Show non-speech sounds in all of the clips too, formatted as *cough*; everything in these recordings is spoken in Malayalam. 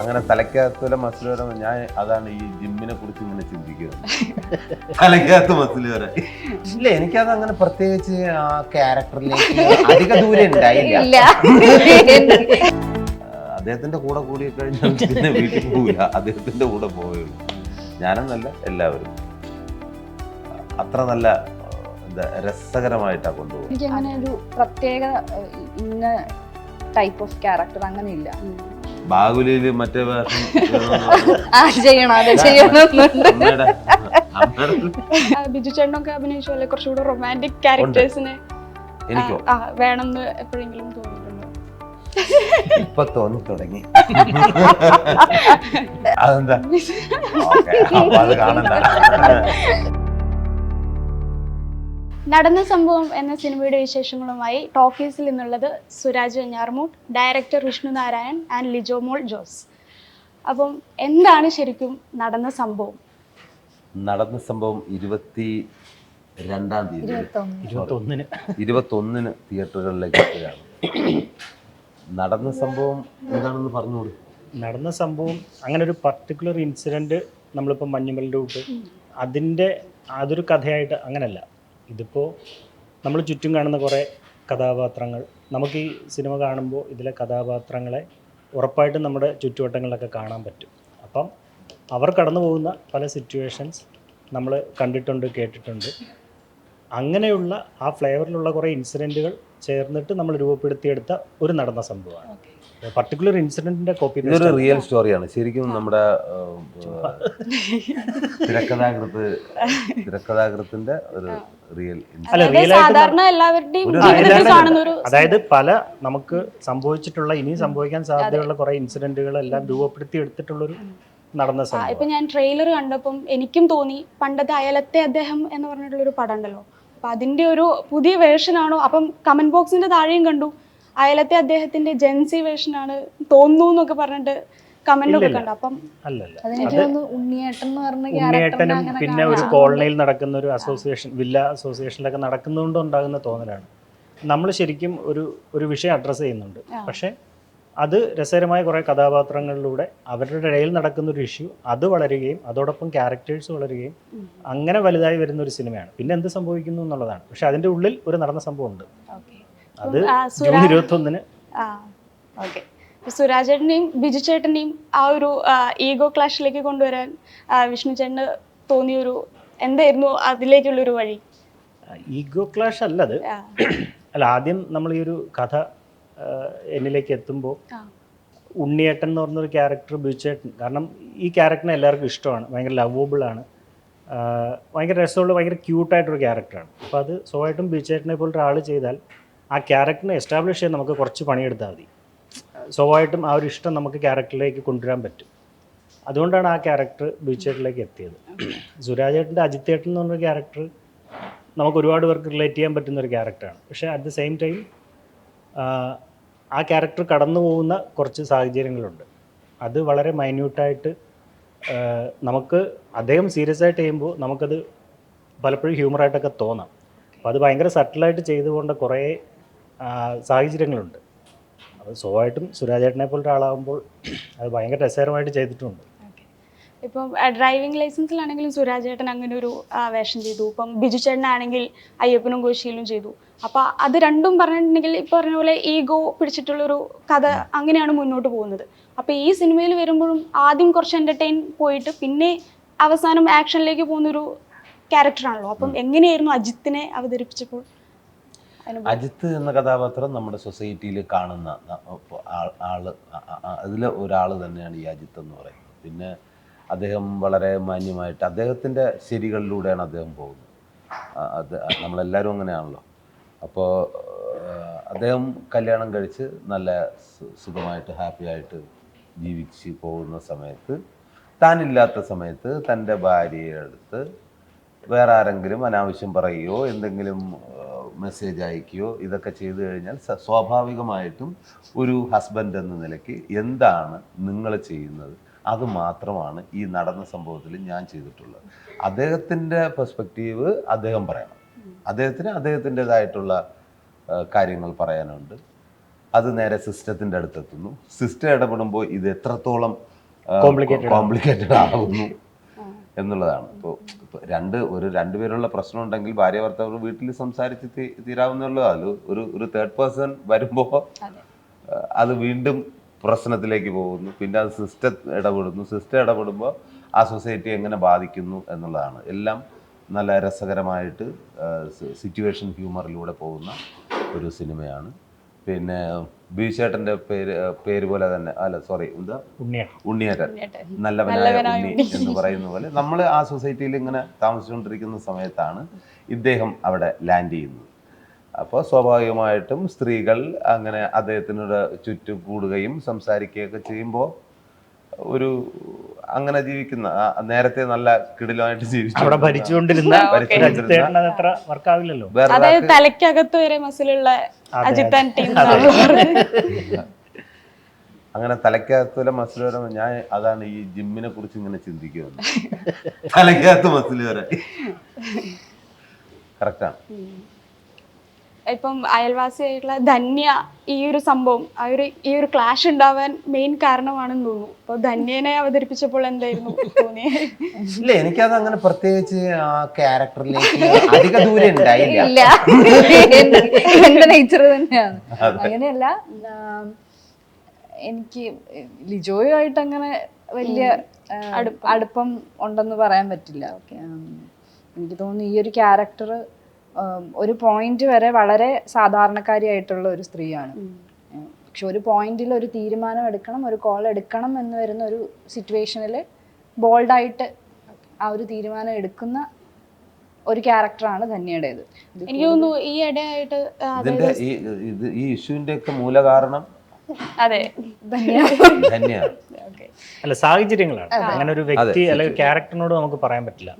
അങ്ങനെ തലയ്ക്കകത്തുള്ള മസിൽ വരെ ഞാൻ അതാണ് ഈ ജിമ്മിനെ കുറിച്ച് ഇങ്ങനെ ചിന്തിക്കുന്നത്. തലയ്ക്കകത്ത് മസിൽ വരെ. ഇല്ല എനിക്കത് അങ്ങനെ പ്രത്യേകിച്ച് ആ ക്യാരക്ടറിലേക്ക് അധിക ദൂരം ഉണ്ടായില്ല. അദ്ദേഹത്തിന്റെ കൂടെ കൂടി കഴിഞ്ഞാൽ പിന്നെ വീട്ടിൽ പോവില്ല. അദ്ദേഹത്തിന്റെ കൂടെ പോവുള്ളൂ ഞാനെന്നല്ല എല്ലാവരും. അത്ര നല്ല രസകരമായിട്ടാണ് കൊണ്ടുപോകുന്നത്. എനിക്ക് അങ്ങനെ ഒരു പ്രത്യേക ഇന്ന ടൈപ്പ് ഓഫ് ക്യാരക്ടർ അങ്ങനെ ഇല്ല ബാഹുലിയിൽ മറ്റേ വേഷം *laughs* ചെയ്യണം അതെ ചെയ്യണമെന്നുണ്ട് അമ്മയുടെ അമ്മയുടെ ആ, ബിജു ചേട്ടനൊക്കെ അഭിനയിച്ച പോലെ കുറച്ചുകൂടെ റൊമാന്റിക് ക്യാരക്ടേഴ്സിനെ എനിക്കോ? ആ എന്ന് എപ്പോഴെങ്കിലും തോന്നിയിട്ടുണ്ടോ? ഇപ്പൊ തോന്നി തുടങ്ങി. *laughs* അതെന്താ? ഓക്കേ, അപ്പൊ അത് കാണണ്ട. നടന്ന സംഭവം എന്ന സിനിമയുടെ വിശേഷങ്ങളുമായി ടോക്കീസിൽ നിന്നുള്ളത് സുരാജ് വെഞ്ഞാർമൂട്ട് ഡയറക്ടർ വിഷ്ണു നാരായൺ ആൻഡ് ലിജോമോൾ ജോസ്. അപ്പം എന്താണ് ശരിക്കും നടന്ന സംഭവം? നടന്ന സംഭവം ഇരുപത്തി രണ്ടാം തീയതി. ഇരുപത്തൊന്നിന്. ഇരുപത്തൊന്നിന്. തിയേറ്ററുകളിലേക്ക് എത്തുകയാണ്. നടന്ന സംഭവം എന്താണെന്ന് പറഞ്ഞോളൂ നടന്ന സംഭവം അങ്ങനെ ഒരു പർട്ടിക്കുലർ ഇൻസിഡന്റ് നമ്മളിപ്പോൾ മഞ്ഞുമലിന്റെ കൂട്ട് അതിന്റെ അതൊരു കഥയായിട്ട് അങ്ങനല്ല. ഇതിപ്പോൾ നമ്മൾ ചുറ്റും കാണുന്ന കുറേ കഥാപാത്രങ്ങൾ. നമുക്ക് ഈ സിനിമ കാണുമ്പോൾ ഇതിലെ കഥാപാത്രങ്ങളെ ഉറപ്പായിട്ടും നമ്മുടെ ചുറ്റുവട്ടങ്ങളിലൊക്കെ കാണാൻ പറ്റും. അപ്പം അവർ കടന്നു പോകുന്ന പല സിറ്റുവേഷൻസ് നമ്മൾ കണ്ടിട്ടുണ്ട് കേട്ടിട്ടുണ്ട്. അങ്ങനെയുള്ള ആ ഫ്ലേവറിലുള്ള കുറേ ഇൻസിഡന്റുകൾ ചേർന്നിട്ട് നമ്മൾ രൂപപ്പെടുത്തിയെടുത്ത ഒരു നടന്ന സംഭവമാണ്. പർട്ടിക്കുലർ ഇൻസിഡന്റിന്റെ കോപ്പി ഇതൊരു റിയൽ സ്റ്റോറിയാണ് ശരിക്കും നമ്മുടെ തിരക്കഥാകൃത്ത് തിരക്കഥാകൃത്തിന്റെ ഒരു റിയൽ സാധാരണ എല്ലാവരുടെയും ഒരു കാണുന്ന ഒരു അതായത് പല നമുക്ക് സംഭവിച്ചിട്ടുള്ള ഇനിയും സംഭവിക്കാൻ സാധ്യതയുള്ള കുറെ ഇൻസിഡന്റുകൾ എല്ലാം രൂപപ്പെടുത്തി എടുത്തിട്ടുള്ളൊരു നടന്ന സംഭവം. ഇപ്പൊ ഞാൻ ട്രെയിലർ കണ്ടപ്പം എനിക്കും തോന്നി പണ്ടത്തെ അയലത്തെ അദ്ദേഹം എന്ന് പറഞ്ഞിട്ടുള്ള ഒരു പടം ഉണ്ടല്ലോ. അപ്പൊ അതിന്റെ ഒരു പുതിയ വേർഷൻ ആണോ? അപ്പം കമന്റ് ബോക്സിന്റെ താഴെയും കണ്ടു. അയലത്തെ അദ്ദേഹത്തിന്റെ ജെൻസി വേർഷൻ ആണ് തോന്നുന്നു എന്നൊക്കെ പറഞ്ഞിട്ട് കമന്റ് ഒക്കെ കണ്ടു. അപ്പം അല്ലല്ല. ഉണ്ണിയേട്ടനും പിന്നെ ഒരു കോളനിയിൽ നടക്കുന്ന ഒരു അസോസിയേഷൻ വില്ല അസോസിയേഷനിലൊക്കെ നടക്കുന്നതുകൊണ്ട് ഉണ്ടാകുന്ന തോന്നലാണ്. നമ്മൾ ശരിക്കും ഒരു ഒരു വിഷയം അഡ്രസ്സ് ചെയ്യുന്നുണ്ട്. പക്ഷെ അത് രസകരമായ കുറേ കഥാപാത്രങ്ങളിലൂടെ അവരുടെ ഇടയിൽ നടക്കുന്ന ഒരു ഇഷ്യൂ അത് വളരുകയും അതോടൊപ്പം ക്യാരക്ടേഴ്സ് വളരുകയും അങ്ങനെ വലുതായി വരുന്ന ഒരു സിനിമയാണ്. പിന്നെ എന്ത് സംഭവിക്കുന്നു എന്നുള്ളതാണ്. പക്ഷെ അതിന്റെ ഉള്ളിൽ ഒരു നടന്ന സംഭവം ഉണ്ട് ഓക്കെ. അത് ജൂൺ ഇരുപത്തൊന്നിന്. ആ ഓക്കെ. സുരാജ് ബിജു ചേട്ടന്റെയും ആ ഒരു ഈഗോ ക്ലാഷിലേക്ക് കൊണ്ടുവരാൻ വിഷ്ണു ചേട്ടന് തോന്നിയൊരു എന്തായിരുന്നു അതിലേക്കുള്ള ഒരു വഴി ഈഗോ ക്ലാഷ് അല്ല അത് അല്ല ആദ്യം നമ്മൾ ഈ ഒരു കഥ എന്നിലേക്ക് എത്തുമ്പോൾ ഉണ്ണിയേട്ടൻ എന്ന് പറഞ്ഞൊരു ക്യാരക്ടർ ബിജുചേട്ടൻ കാരണം ഈ ക്യാരക്ടറിനെ എല്ലാവർക്കും ഇഷ്ടമാണ് ഭയങ്കര ലവബിൾ ആണ്. ഭയങ്കര രസമുള്ള ഭയങ്കര ക്യൂട്ടായിട്ടൊരു ക്യാരക്ടറാണ് അപ്പോൾ അത് സ്വയമായിട്ടും ബിജുചേട്ടനെ പോലെ ഒരാൾ ചെയ്താൽ ആ ക്യാരക്ടറിനെ എസ്റ്റാബ്ലിഷ് ചെയ്യാൻ നമുക്ക് കുറച്ച് പണിയെടുത്താൽ മതി. സ്വാഭാവികമായിട്ടും ആ ഒരു ഇഷ്ടം നമുക്ക് ക്യാരക്ടറിലേക്ക് കൊണ്ടുവരാൻ പറ്റും. അതുകൊണ്ടാണ് ആ ക്യാരക്ടർ ബീച്ചേട്ടിലേക്ക് എത്തിയത്. സുരാജേട്ടന്റെ അജിത്തേട്ടൻ എന്ന് പറഞ്ഞൊരു ക്യാരക്ടർ നമുക്ക് ഒരുപാട് പേർക്ക് റിലേറ്റ് ചെയ്യാൻ പറ്റുന്ന ഒരു ക്യാരക്ടറാണ് പക്ഷേ അറ്റ് ദ സെയിം ടൈം ആ ക്യാരക്ടർ കടന്നു പോകുന്ന കുറച്ച് സാഹചര്യങ്ങളുണ്ട്. അത് വളരെ മൈന്യൂട്ടായിട്ട് നമുക്ക് അദ്ദേഹം സീരിയസ് ആയിട്ട് ചെയ്യുമ്പോൾ നമുക്കത് പലപ്പോഴും ഹ്യൂമറായിട്ടൊക്കെ തോന്നാം. അപ്പോൾ അത് ഭയങ്കര സട്ടിലായിട്ട് ചെയ്തുകൊണ്ട് കുറേ സാഹചര്യങ്ങളുണ്ട്. അപ്പോൾ സ്വഭാവമായിട്ടും സുരാജേട്ടനെ പോലെ ഒരാളാകുമ്പോൾ അത് ഭയങ്കര രസകരമായിട്ട് ചെയ്തിട്ടുണ്ട്. ഇപ്പം ഡ്രൈവിംഗ് ലൈസൻസിലാണെങ്കിലും സുരാജേട്ടൻ അങ്ങനെ ഒരു വേഷം ചെയ്തു. ഇപ്പം ബിജു ചേട്ടനാണെങ്കിൽ അയ്യപ്പനും കോശിയിലും ചെയ്തു. അപ്പൊ അത് രണ്ടും പറഞ്ഞിട്ടുണ്ടെങ്കിൽ ഈ പറഞ്ഞ പോലെ ഈഗോ പിടിച്ചിട്ടുള്ളൊരു കഥ അങ്ങനെയാണ് മുന്നോട്ട് പോകുന്നത്. അപ്പൊ ഈ സിനിമയിൽ വരുമ്പോഴും ആദ്യം കുറച്ച് എന്റർടൈൻ പോയിട്ട് പിന്നെ അവസാനം ആക്ഷനിലേക്ക് പോകുന്നൊരു ക്യാരക്ടറാണല്ലോ അപ്പം എങ്ങനെയായിരുന്നു അജിത്തിനെ അവതരിപ്പിച്ചപ്പോൾ? അജിത്ത് എന്ന കഥാപാത്രം നമ്മുടെ സൊസൈറ്റിയിൽ കാണുന്ന ആൾ അതിൽ ഒരാൾ തന്നെയാണ് ഈ അജിത്ത് എന്ന് പറയുന്നത്. പിന്നെ അദ്ദേഹം വളരെ മാന്യമായിട്ട് അദ്ദേഹത്തിന്റെ ശരികളിലൂടെയാണ് അദ്ദേഹം പോകുന്നത്. അത് നമ്മളെല്ലാവരും അങ്ങനെയാണല്ലോ. അപ്പോൾ അദ്ദേഹം കല്യാണം കഴിച്ച് നല്ല സുഖമായിട്ട് ഹാപ്പി ആയിട്ട് ജീവിച്ച് പോകുന്ന സമയത്ത് താനില്ലാത്ത സമയത്ത് തന്റെ ഭാര്യയെ അടുത്ത് വേറെ ആരെങ്കിലും അനാവശ്യം പറയുകയോ എന്തെങ്കിലും മെസ്സേജ് അയക്കുകയോ ഇതൊക്കെ ചെയ്തു കഴിഞ്ഞാൽ സ്വാഭാവികമായിട്ടും ഒരു ഹസ്ബൻഡ് എന്ന നിലയ്ക്ക് എന്താണ് നിങ്ങൾ ചെയ്യുന്നത്? അത് മാത്രമാണ് ഈ നടന്ന സംഭവത്തിൽ ഞാൻ ചെയ്തിട്ടുള്ളത്. അദ്ദേഹത്തിന്റെ പെർസ്പെക്റ്റീവ് അദ്ദേഹം പറയണം. അദ്ദേഹത്തിന് അദ്ദേഹത്തിന്റെതായിട്ടുള്ള കാര്യങ്ങൾ പറയാനുണ്ട്. അത് നേരെ സിസ്റ്റത്തിന്റെ അടുത്തെത്തുന്നു. സിസ്റ്റം ഇടപെടുമ്പോൾ ഇത് എത്രത്തോളം കോംപ്ലിക്കേറ്റഡ് ആകുന്നു എന്നുള്ളതാണ്. ഇപ്പോൾ ഇപ്പോൾ രണ്ട് ഒരു രണ്ടുപേരുള്ള പ്രശ്നം ഉണ്ടെങ്കിൽ ഭാര്യ ഭർത്താവ് വീട്ടിൽ സംസാരിച്ച് തീ- തീരാവുന്നുള്ളൂ അത് ഒരു ഒരു തേർഡ് പേഴ്സൺ വരുമ്പോൾ അത്. വീണ്ടും പ്രശ്നത്തിലേക്ക് പോകുന്നു. പിന്നെ അത് സിസ്റ്റം ഇടപെടുന്നു. സിസ്റ്റം ഇടപെടുമ്പോൾ ആ സൊസൈറ്റി എങ്ങനെ ബാധിക്കുന്നു എന്നുള്ളതാണ്. എല്ലാം നല്ല രസകരമായിട്ട് സിറ്റുവേഷൻ ഹ്യൂമറിലൂടെ പോകുന്ന ഒരു സിനിമയാണ്. പിന്നെ ബീച്ചേട്ടന്റെ പേര് പേര് പോലെ തന്നെ. അല്ല സോറി എന്താ? ഉണ്ണിയേട്ടൻ. നല്ലവനായ ഉണ്ണി എന്ന് പറയുന്ന പോലെ നമ്മൾ ആ സൊസൈറ്റിയിൽ ഇങ്ങനെ താമസിച്ചുകൊണ്ടിരിക്കുന്ന സമയത്താണ് ഇദ്ദേഹം അവിടെ ലാൻഡ് ചെയ്യുന്നത്. അപ്പോൾ സ്വാഭാവികമായിട്ടും സ്ത്രീകൾ അങ്ങനെ അദ്ദേഹത്തിനോട് ചുറ്റും കൂടുകയും സംസാരിക്കുകയൊക്കെ ചെയ്യുമ്പോൾ ഒരു അങ്ങനെ ജീവിക്കുന്ന നേരത്തെ നല്ല കിടിലമായിട്ട് ജീവിച്ചു അവിടെ ഭരിച്ചുകൊണ്ടിരുന്ന അത്ര വർക്കാവില്ലല്ലോ അതായത് തലയ്ക്കകത്ത് വരെ മസിലുള്ള അജിത്താൻ ടീം അങ്ങനെ തലയ്ക്കകത്തുള്ള മസിൽ വരെ ഞാൻ അതാണ് ഈ ജിമ്മിനെ കുറിച്ച് ഇങ്ങനെ ചിന്തിക്കുന്നത്. തലയ്ക്കകത്ത് മസിൽ വരെ. കറക്റ്റാണ് ഇപ്പം അയൽവാസിയായിട്ടുള്ള ധന്യ ഈ ഒരു സംഭവം ആ ഒരു ഈ ഒരു ക്ലാഷ് ഉണ്ടാവാൻ മെയിൻ കാരണമാണെന്ന് തോന്നുന്നു. അപ്പൊ ധന്യനെ അവതരിപ്പിച്ചപ്പോൾ എന്തായിരുന്നു തോന്നിയത് ഇല്ല എനിക്കത് അങ്ങനെ പ്രത്യേകിച്ച് ആ ക്യാരക്ടറിലേക്ക് അധിക ദൂരം ഉണ്ടായില്ല. ഇല്ല. എന്റെ- നേച്ചർ തന്നെയാണ്. അങ്ങനെയല്ല എനിക്ക് ലിജോയുമായിട്ട് അങ്ങനെ വലിയ അടുപ്പം. ഉണ്ടെന്ന് പറയാൻ പറ്റില്ല. എനിക്ക് തോന്നുന്നു ഈ ഒരു ക്യാരക്ടർ ഒരു പോയിന്റ് വരെ വളരെ സാധാരണക്കാരിയായിട്ടുള്ള ഒരു സ്ത്രീയാണ്. പക്ഷെ ഒരു പോയിന്റിൽ ഒരു തീരുമാനം എടുക്കണം ഒരു കോൾ എടുക്കണം എന്ന് വരുന്ന ഒരു സിറ്റുവേഷനിൽ ബോൾഡായിട്ട് ആ ഒരു തീരുമാനം എടുക്കുന്ന ഒരു ക്യാരക്ടറാണ് ധന്യയുടേത്. ഇത് എനിക്ക് തോന്നുന്നു ഈ ഇടയായിട്ട് ഇതിന്റെ ഈ ഇത് ഈ ഇഷ്യൂവിന്റെ ഒക്കെ മൂല കാരണം അതെ. ധന്യ. *laughs* അല്ല സാഹചര്യങ്ങളാണ്. അങ്ങനെ ഒരു വ്യക്തി അല്ലെങ്കിൽ ക്യാരക്ടറിനോട് നമുക്ക് പറയാൻ പറ്റില്ല.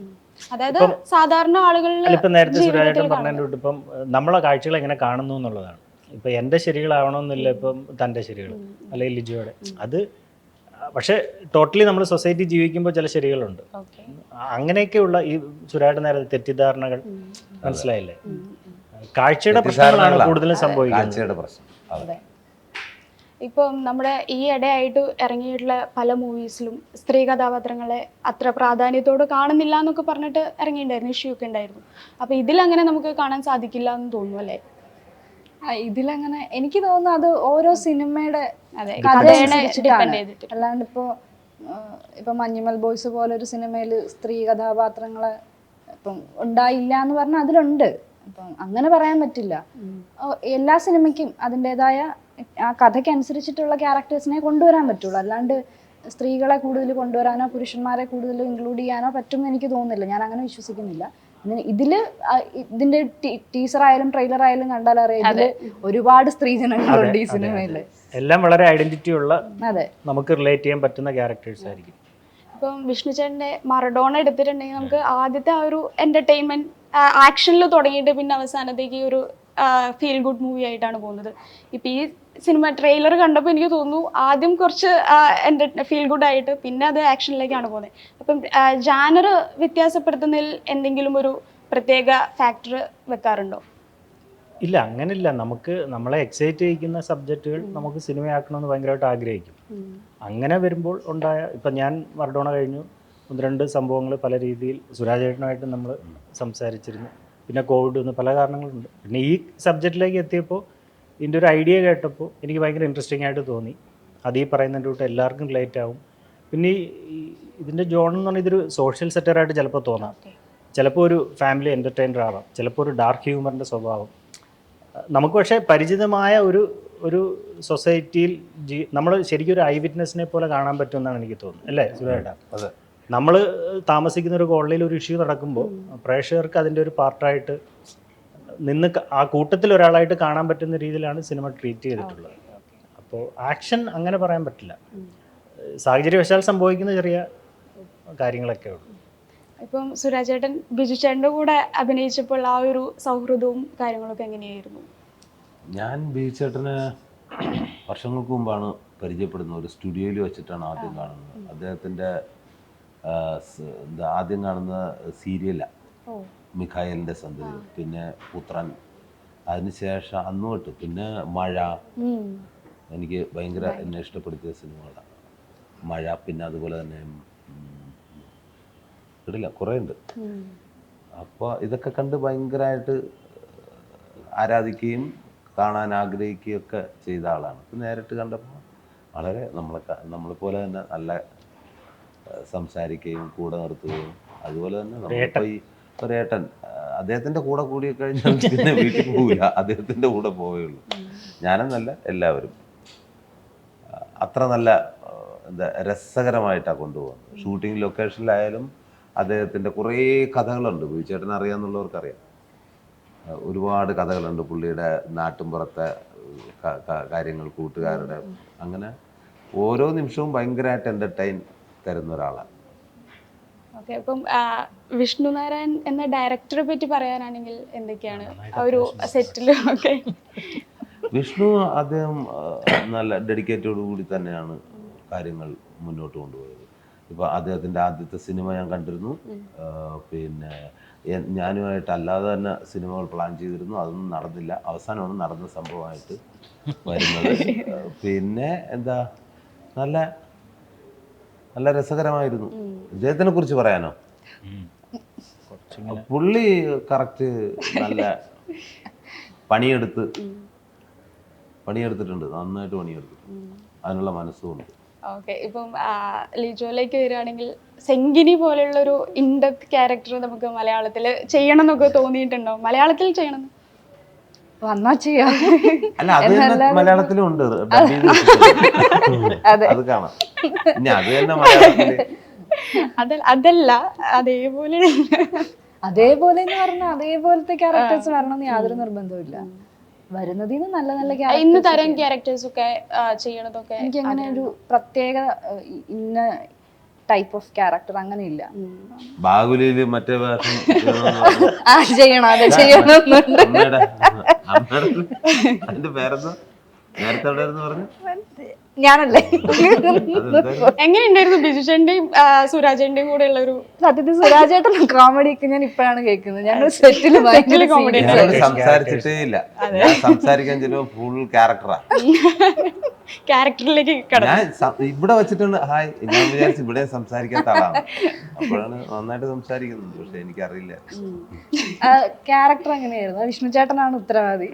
അതായത് സാധാരണ ആളുകളിൽ ഇപ്പം നേരത്തെ സുരാജേട്ടൻ പറഞ്ഞതിന്റെ ഇപ്പം നമ്മളെ കാഴ്ചകൾ എങ്ങനെ കാണുന്നു എന്നുള്ളതാണ്. ഇപ്പം എന്റെ ശരികളാവണമെന്നില്ല ഇപ്പം തന്റെ ശരികൾ അല്ലെങ്കിൽ ലിജോയുടെ അത് പക്ഷേ ടോട്ടലി നമ്മൾ സൊസൈറ്റി ജീവിക്കുമ്പോൾ ചില ശരികളുണ്ട്. അങ്ങനെയൊക്കെയുള്ള ഈ സുരാജ് നേരത്തെ തെറ്റിദ്ധാരണകൾ മനസ്സിലായില്ലേ? കാഴ്ചയുടെ പ്രശ്നങ്ങളാണ് കൂടുതലും സംഭവിക്കുന്നത്. കാഴ്ചയുടെ പ്രശ്നം. അതെ. ഇപ്പം നമ്മുടെ ഈ ഇടയായിട്ട് ഇറങ്ങിയിട്ടുള്ള പല മൂവീസിലും സ്ത്രീ കഥാപാത്രങ്ങളെ അത്ര പ്രാധാന്യത്തോട് കാണുന്നില്ല എന്നൊക്കെ പറഞ്ഞിട്ട് ഇറങ്ങിയിട്ടുണ്ടായിരുന്നു ഇഷ്യൂ ഒക്കെ ഉണ്ടായിരുന്നു. അപ്പൊ ഇതിലങ്ങനെ നമുക്ക് കാണാൻ സാധിക്കില്ല എന്ന് തോന്നുന്നു അല്ലേ? ഇതിലങ്ങനെ എനിക്ക് തോന്നുന്നു അത് ഓരോ സിനിമയുടെ അല്ലാണ്ട് ഇപ്പോ ഇപ്പൊ മഞ്ഞുമൽ ബോയ്സ് പോലെ ഒരു സിനിമയിൽ സ്ത്രീ കഥാപാത്രങ്ങളെ ഇപ്പം ഉണ്ടായില്ല എന്ന് പറഞ്ഞാൽ അതിലുണ്ട്. അപ്പം അങ്ങനെ പറയാൻ പറ്റില്ല. എല്ലാ സിനിമയ്ക്കും അതിന്റെതായ ആ കഥയ്ക്ക് അനുസരിച്ചിട്ടുള്ള ക്യാരക്ടേഴ്സിനെ കൊണ്ടുവരാൻ പറ്റുള്ളൂ. അല്ലാണ്ട് സ്ത്രീകളെ കൂടുതൽ കൊണ്ടുവരാനോ പുരുഷന്മാരെ കൂടുതൽ ഇൻക്ലൂഡ് ചെയ്യാനോ പറ്റും എന്ന് എനിക്ക് തോന്നുന്നില്ല. ഞാൻ അങ്ങനെ വിശ്വസിക്കുന്നില്ല. ഇതിൽ ഇതിൽ ഇതിന്റെ ടീസർ ആയാലും ട്രെയിലർ ആയാലും കണ്ടാൽ അറിയാം. ഇതിൽ ഒരുപാട് സ്ത്രീജനങ്ങളുണ്ട് ഈ സിനിമയിൽ എല്ലാം വളരെ ഐഡന്റിറ്റി ഉള്ള അതെ. നമുക്ക് റിലേറ്റ് ചെയ്യാൻ പറ്റുന്ന ക്യാരക്ടേഴ്സ് ആയിരിക്കും. ഇപ്പം വിഷ്ണു ചേട്ടന്റെ മറഡോണ എടുത്തിട്ടുണ്ടെങ്കിൽ നമുക്ക് ആദ്യത്തെ ആ ഒരു എന്റർടൈൻമെന്റ് ആക്ഷനിൽ തുടങ്ങിയിട്ട് പിന്നെ അവസാനത്തേക്ക് ഒരു ഫീൽ ഗുഡ് മൂവി ആയിട്ടാണ് പോകുന്നത്. ഇപ്പം ഈ സിനിമ ട്രെയിലർ കണ്ടപ്പോൾ എനിക്ക് തോന്നുന്നു ആദ്യം കുറച്ച് എന്റെ ഫീൽ ഗുഡ് ആയിട്ട് പിന്നെ അത് ആക്ഷനിലേക്കാണ് പോകുന്നത് അപ്പം ജാനർ വ്യത്യാസപ്പെടുത്തുന്നതിൽ എന്തെങ്കിലും ഒരു പ്രത്യേക ഫാക്ടർ വെക്കാറുണ്ടോ? ഇല്ല അങ്ങനെയില്ല. നമുക്ക് നമ്മളെ എക്സൈറ്റ് ചെയ്യിക്കുന്ന സബ്ജക്റ്റുകൾ നമുക്ക് സിനിമയാക്കണമെന്ന് ഭയങ്കരമായിട്ട് ആഗ്രഹിക്കും. അങ്ങനെ വരുമ്പോൾ ഉണ്ടായ ഇപ്പം ഞാൻ മർഡോണ കഴിഞ്ഞു. ഒന്ന് രണ്ട് സംഭവങ്ങൾ പല രീതിയിൽ സുരാജേട്ടനുമായിട്ട് നമ്മൾ സംസാരിച്ചിരുന്നു. പിന്നെ കോവിഡ് ഒന്ന് പല കാരണങ്ങളുണ്ട്. പിന്നെ ഈ സബ്ജക്റ്റിലേക്ക് എത്തിയപ്പോൾ ഇതിന്റെ ഒരു ഐഡിയ കേട്ടപ്പോൾ എനിക്ക് ഭയങ്കര ഇൻട്രസ്റ്റിംഗ് ആയിട്ട് തോന്നി. അത് ഈ പറയുന്നതിന്റെ കൂട്ട് എല്ലാവർക്കും റിലേറ്റ് ആവും. പിന്നെ ഈ ഇതിന്റെ ജോൺ എന്ന് പറഞ്ഞാൽ ഇതൊരു സോഷ്യൽ സെറ്ററായിട്ട് ചിലപ്പോൾ തോന്നാം. ചിലപ്പോൾ ഒരു ഫാമിലി എന്റർടൈനർ ആവാം. ചിലപ്പോൾ ഒരു ഡാർക്ക് ഹ്യൂമറിന്റെ സ്വഭാവം. നമുക്ക് പക്ഷേ പരിചിതമായ ഒരു ഒരു സൊസൈറ്റിയിൽ ജീ നമ്മൾ ശരിക്കും ഒരു ഐ വിറ്റ്നസിനെ പോലെ കാണാൻ പറ്റുമെന്നാണ് എനിക്ക് തോന്നുന്നത്. അല്ലേ സുരേട്ട? അതെ. നമ്മൾ താമസിക്കുന്ന ഒരു കോളനിയിൽ ഒരു ഇഷ്യൂ നടക്കുമ്പോൾ പ്രേക്ഷകർക്ക് അതിന്റെ ഒരു പാർട്ടായിട്ട് നിന്ന് ആ കൂട്ടത്തിൽ ഒരാളായിട്ട് കാണാൻ പറ്റുന്ന രീതിയിലാണ് സിനിമ ട്രീറ്റ് ചെയ്തിട്ടുള്ളത്. അപ്പോൾ ആക്ഷൻ അങ്ങനെ പറയാൻ പറ്റില്ല. സാഹചര്യവശാൽ സംഭവിക്കുന്ന ചെറിയ കാര്യങ്ങളൊക്കെ ഉള്ളൂ. ഇപ്പം സുരാജ് ചേട്ടൻ ബിജു ചേട്ടന്റെ കൂടെ അഭിനയിച്ചപ്പോൾ ആ ഒരു സൗഹൃദവും കാര്യങ്ങളൊക്കെ എങ്ങനെയായിരുന്നു? ഞാൻ ബിജു ചേട്ടന് വർഷങ്ങൾക്ക് മുമ്പാണ് പരിചയപ്പെടുന്നത്. ഒരു സ്റ്റുഡിയോയിൽ വെച്ചിട്ടാണ് ആദ്യം കാണുന്നത്. അദ്ദേഹത്തിന്റെ ആദ്യം കാണുന്ന സീരിയലാണ് മിഖായലിന്റെ സന്തതി. പിന്നെ പുത്രൻ. അതിനുശേഷം അന്ന് തൊട്ട് പിന്നെ മഴ. എനിക്ക് ഭയങ്കര എന്നെ ഇഷ്ടപ്പെടുത്തിയ സിനിമകളാണ് മഴ പിന്നെ അതുപോലെ തന്നെ കിട്ടില്ല ഇടില്ല കുറേ ഉണ്ട്. അപ്പോൾ ഇതൊക്കെ കണ്ട് ഭയങ്കരമായിട്ട് ആരാധിക്കുകയും കാണാൻ ആഗ്രഹിക്കുകയും ഒക്കെ ചെയ്ത ആളാണ്. ഇപ്പം നേരിട്ട് കണ്ടപ്പോൾ വളരെ നമ്മളെ നമ്മളെ പോലെ തന്നെ നല്ല സംസാരിക്കുകയും കൂടെ നിർത്തുകയും അതുപോലെ തന്നെ നമ്മളിപ്പോൾ ഈ ഒരേട്ടൻ അദ്ദേഹത്തിന്റെ കൂടെ കൂടി കഴിഞ്ഞാൽ പിന്നെ വീട്ടിൽ പോവില്ല. അദ്ദേഹത്തിന്റെ കൂടെ പോവുകയുള്ളൂ ഞാനെന്നല്ല എല്ലാവരും. അത്ര നല്ല എന്താ രസകരമായിട്ടാണ് കൊണ്ടുപോകുന്നത്. ഷൂട്ടിംഗ് ലൊക്കേഷനിലായാലും അദ്ദേഹത്തിന്റെ കുറേ കഥകളുണ്ട്. വീഴ്ചേട്ടൻ അറിയാമെന്നുള്ളവർക്കറിയാം ഒരുപാട് കഥകളുണ്ട് പുള്ളിയുടെ നാട്ടിൻപുറത്തെ കാര്യങ്ങൾ കൂട്ടുകാരുടെ അങ്ങനെ ഓരോ നിമിഷവും ഭയങ്കരമായിട്ട് എന്റർടൈൻ തരുന്ന ഒരാളാണ് ഓക്കെ അപ്പം വിഷ്ണു നാരായൺ എന്ന ഡയറക്ടറെ പറ്റി പറയാനാണെങ്കിൽ എന്തൊക്കെയാണ്? ആ ഒരു ഒക്കെ വിഷ്ണു അദ്ദേഹം നല്ല ഡെഡിക്കേറ്റോട് കൂടി തന്നെയാണ് കാര്യങ്ങൾ മുന്നോട്ട് കൊണ്ടുപോയത്. ഇപ്പോൾ അദ്ദേഹത്തിന്റെ ആദ്യത്തെ സിനിമ ഞാൻ കണ്ടിരുന്നു. പിന്നെ ഞാനുമായിട്ട് അല്ലാതെ തന്നെ സിനിമകൾ പ്ലാൻ ചെയ്തിരുന്നു. അതൊന്നും നടന്നില്ല. അവസാനമാണ് നടന്ന സംഭവമായിട്ട് വരുന്നത്. *laughs* പിന്നെ എന്താ നല്ല നല്ല രസകരമായിരുന്നു. വിജയത്തിനെ കുറിച്ച് പറയാനോ? പുള്ളി കറക്റ്റ് നല്ല പണിയെടുത്ത് പണിയെടുത്തിട്ടുണ്ട്. നന്നായിട്ട് പണിയെടുത്തിട്ടുണ്ട്. അതിനുള്ള മനസ്സുമുണ്ട് ഓക്കെ. ഇപ്പം ലിജോയിലേക്ക് വരികയാണെങ്കിൽ സെങ്കിനി പോലെയുള്ള ഒരു ഇൻഡെപ്ത് ക്യാരക്ടർ നമുക്ക് മലയാളത്തിൽ ചെയ്യണം എന്നൊക്കെ തോന്നിയിട്ടുണ്ടോ? മലയാളത്തിൽ ചെയ്യണം? വന്നാ ചെയ്യാം. അല്ല അത് തന്നെ മലയാളത്തിലും ഉണ്ട്. ഡബ് അത്. കാണാം. ഇനി അത് തന്നെ മലയാളത്തിൽ. അതല്ല അതേപോലെ. അതേപോലെ എന്ന് പറഞ്ഞാൽ അതേപോലത്തെ ക്യാരക്ടേഴ്സ് വരണമെന്ന് യാതൊരു നിർബന്ധമില്ല വരുന്നതിന് നല്ല നല്ല ഇന്ന് ക്യാരക്ടേഴ്സ് തരം ക്യാരക്ടേഴ്സ് ഒക്കെ ചെയ്യണതൊക്കെ എനിക്ക് അങ്ങനെ ഒരു പ്രത്യേക ഇന്ന ടൈപ്പ് ഓഫ് ക്യാരക്ടർ അങ്ങനെ ഇല്ല ബാഹുലിയിൽ മറ്റേ. ആ ചെയ്യണം അതെ ചെയ്യണമെന്നുണ്ട്. അതിന്റെ പേരെന്താ? നേരത്തെ പറഞ്ഞു ഞാനല്ലേ? എങ്ങനെയുണ്ടായിരുന്നു ബിജുചേന്റെയും സുരാജേന്റെയും കൂടെ ഉള്ള ഒരു സത്യത്തിൽ സുരാജേട്ടൻ കോമഡി ഒക്കെ ഞാൻ ഇപ്പോഴാണ് കേൾക്കുന്നത്. ഞങ്ങൾ സെറ്റിൽ ഭയങ്കര serious സംസാരിച്ചിട്ടേ ഇല്ല. ഞാൻ സംസാരിക്കാൻ ചിലപ്പോൾ ഫുൾ ക്യാരക്ടറാ ക്യാരക്ടറിലേക്ക് ഇവിടെ വെച്ചിട്ടുണ്ട്. ഹായ് ഞാൻ വിചാരിച്ചു ഇവിടെ സംസാരിക്കാത്ത ആളാണ്. അപ്പോഴാണ് നന്നായിട്ട് സംസാരിക്കുന്നത്. പക്ഷെ എനിക്കറിയില്ല. ക്യാരക്ടർ എങ്ങനെയായിരുന്നു? വിഷ്ണു ചേട്ടനാണ് ഉത്തരവാദി.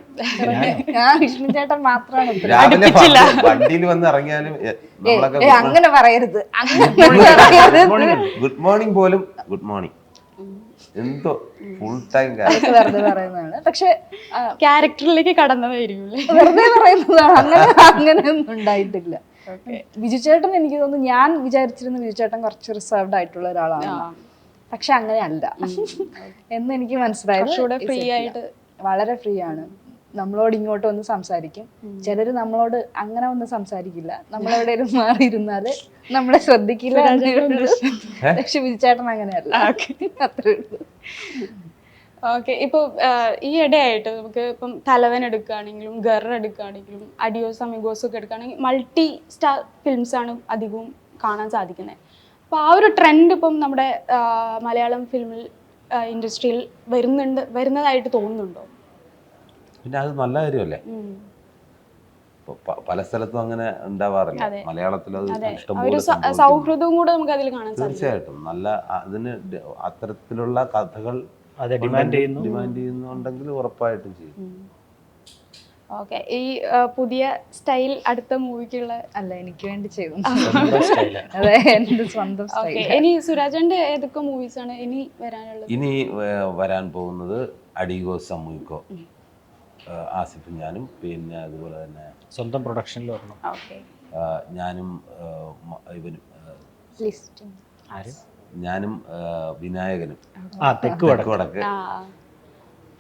ഞാൻ വിഷ്ണു ചേട്ടൻ മാത്രമാണ് വണ്ടിയിൽ വന്ന് ഇറങ്ങിയാലും നമ്മളൊക്കെ അങ്ങനെ പറയരുത്. അങ്ങനെ പറയരുത്. ഗുഡ് മോർണിംഗ് പോലും ഗുഡ് മോർണിംഗ്. എന്തോ ഫുൾ ടൈം പറയുന്നതാണ്. പക്ഷെ ക്യാരക്ടറിലേക്ക് കടന്നതായിരിക്കും വെറുതെ പറയുന്നതാണ്. അങ്ങനെ *laughs* അങ്ങനെയൊന്നും ഉണ്ടായിട്ടില്ല. ബിജു ചേട്ടൻ എനിക്ക് തോന്നുന്നു ഞാൻ വിചാരിച്ചിരുന്ന ബിജു ചേട്ടൻ കുറച്ച് റിസർവ്ഡ് ആയിട്ടുള്ള ഒരാളാണ്. പക്ഷെ അങ്ങനെയല്ല. എന്ന് എനിക്ക് മനസ്സിലായി ലാ. ആയിട്ട്. വളരെ ഫ്രീ ആണ്. നമ്മളോട് ഇങ്ങോട്ട് വന്ന് സംസാരിക്കും. ചിലര് നമ്മളോട് അങ്ങനെ ഒന്നും സംസാരിക്കില്ല. നമ്മളെവിടെയും മാറിയിരുന്നാൽ നമ്മളെ ശ്രദ്ധിക്കില്ല. *laughs* പക്ഷെ അങ്ങനെയല്ല. അത്രേ ഉള്ളൂ. ഓക്കെ. ഇപ്പോൾ ഈ ഇടയായിട്ട് നമുക്ക് ഇപ്പം തലവൻ എടുക്കുകയാണെങ്കിലും ഗർ എടുക്കുകയാണെങ്കിലും അഡിയോസ് അമിഗോസ് ഒക്കെ എടുക്കുകയാണെങ്കിൽ മൾട്ടി സ്റ്റാർ ഫിലിംസ് ആണ് അധികവും കാണാൻ സാധിക്കുന്നത്. അപ്പോൾ ആ ഒരു ട്രെൻഡ് ഇപ്പം നമ്മുടെ മലയാളം ഫിലിമിൽ ഇൻഡസ്ട്രിയിൽ വരുന്നുണ്ട് വരുന്നതായിട്ട് തോന്നുന്നുണ്ടോ? പിന്നെ അത് നല്ല കാര്യമല്ലേ? പല സ്ഥലത്തും അങ്ങനെ ഉണ്ടാവാറില്ല. മലയാളത്തിൽ അത് ഇഷ്ടംപോലെ. സൗഹൃദവും കൂടെ നമുക്ക് അതിൽ കാണാൻ സാധിക്കും. തീർച്ചയായിട്ടും. നല്ല അതിന് അത്തരത്തിലുള്ള കഥകൾ അതെ ഡിമാൻഡ് ചെയ്യുന്നു. ഡിമാൻഡ് ചെയ്യുന്നുണ്ടെങ്കിൽ ഉറപ്പായിട്ടും ചെയ്യും. ഓക്കെ. ഈ പുതിയ സ്റ്റൈൽ അടുത്ത മൂവിക്കുള്ള അല്ല എനിക്ക് വേണ്ടി ചെയ്തു *laughs* അതെ എന്റെ സ്വന്തം *laughs* സ്റ്റൈൽ ഇനി സുരാജന്റെ ഏതൊക്കെ മൂവീസ് ആണ് ഇനി വരാനുള്ളത്? ഇനി വരാൻ പോകുന്നത് അടിഗോ സമ്മുക്കോ ആസിഫ് ഞാനും പിന്നെ അതുപോലെ തന്നെ സ്വന്തം പ്രൊഡക്ഷനിൽ വരണം ഞാനും ഇവനും ആര്? ഞാനും വിനായകനും. ആ തെക്ക് വടക്ക്.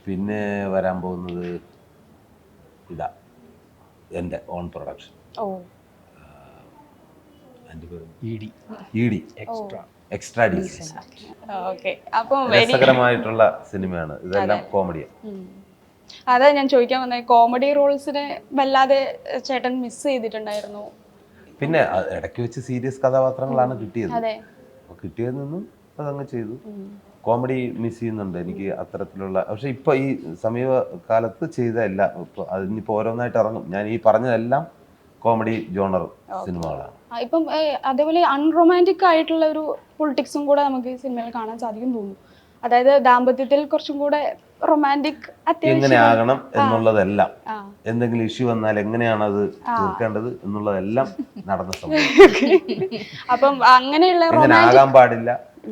പിന്നെ വരാൻ പോകുന്നത് ഇതാ എന്റെ own production extra extra D okay അപ്പം വെരി രസകരമായിട്ടുള്ള സിനിമയാണ്. ഇതെല്ലാം കോമഡിയാണ്. അതാ ഞാൻ ചോദിക്കാൻ വന്നത് കോമഡി റോൾസിനെ വല്ലാതെ ചേട്ടൻ മിസ് ചെയ്തിട്ടുണ്ടായിരുന്നു. പിന്നെ ഇടയ്ക്ക് വെച്ച് സീരിയസ് കഥാപാത്രങ്ങളാണ് കിട്ടിയത്. അപ്പോൾ കിട്ടിയതിൽ നിന്നും അതങ്ങ് ചെയ്തു. കോമഡി മിസ് ചെയ്യുന്നുണ്ട് എനിക്ക് അത്തരത്തിലുള്ള പക്ഷെ ഇപ്പൊ ഈ സമീപകാലത്ത് ചെയ്ത എല്ലാ ഇപ്പൊ അതിനിപ്പോ ഓരോന്നായിട്ട് ഇറങ്ങും. ഞാൻ ഈ പറഞ്ഞതെല്ലാം കോമഡി ജോണർ സിനിമകളാണ്. ഇപ്പം അതേപോലെ അൺറൊമാന്റിക് ആയിട്ടുള്ള ഒരു പൊളിറ്റിക്സും കൂടെ നമുക്ക് ഈ സിനിമയിൽ കാണാൻ സാധിക്കും തോന്നുന്നു. അതായത് ദാമ്പത്യത്തിൽ കുറച്ചും കൂടെ റൊമാന്റിക് എങ്ങനെ അത്യാവശ്യം ആകണം എന്നുള്ളതെല്ലാം. എന്തെങ്കിലും ഇഷ്യൂ വന്നാൽ എങ്ങനെയാണ് അത് തീർക്കേണ്ടത് എന്നുള്ളതെല്ലാം നടന്ന സംഭവം *laughs* അപ്പം അങ്ങനെയുള്ള ആകാൻ പാടില്ല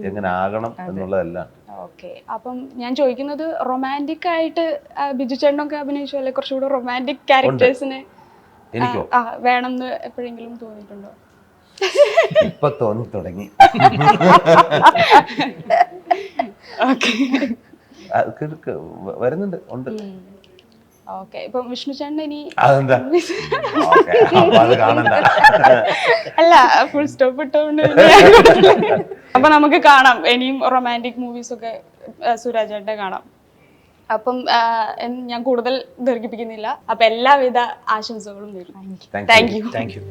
എങ്ങനെ ആകണം എന്നുള്ളതെല്ലാം. ഓക്കെ. അപ്പം ഞാൻ ചോദിക്കുന്നത് റൊമാന്റിക് ആയിട്ട് ബിജു ചേട്ടനൊക്കെ അഭിനയിച്ചു അല്ലെ? കുറച്ചുകൂടെ റൊമാന്റിക് ക്യാരക്ടേഴ്സിനെ വേണം എന്ന് എപ്പോഴെങ്കിലും തോന്നിയിട്ടുണ്ടോ? ഇപ്പൊ തോന്നി തുടങ്ങി. വരുന്നുണ്ട് ഉണ്ട്. ഓക്കെ ഇപ്പം വിഷ്ണു ചേട്ടൻ ഇനി അതെന്താ? ഓക്കെ അപ്പൊ അത് അല്ല ഫുൾ സ്റ്റോപ്പ് ഇട്ടുകൊണ്ട് അപ്പൊ നമുക്ക് കാണാം. ഇനിയും റൊമാന്റിക് മൂവീസ് ഒക്കെ സുരാജ് ചേട്ടന്റെ കാണാം. അപ്പം ഞാൻ കൂടുതൽ ദീർഘിപ്പിക്കുന്നില്ല. അപ്പൊ എല്ലാവിധ ആശംസകളും നേരുന്നു. Thank you thank you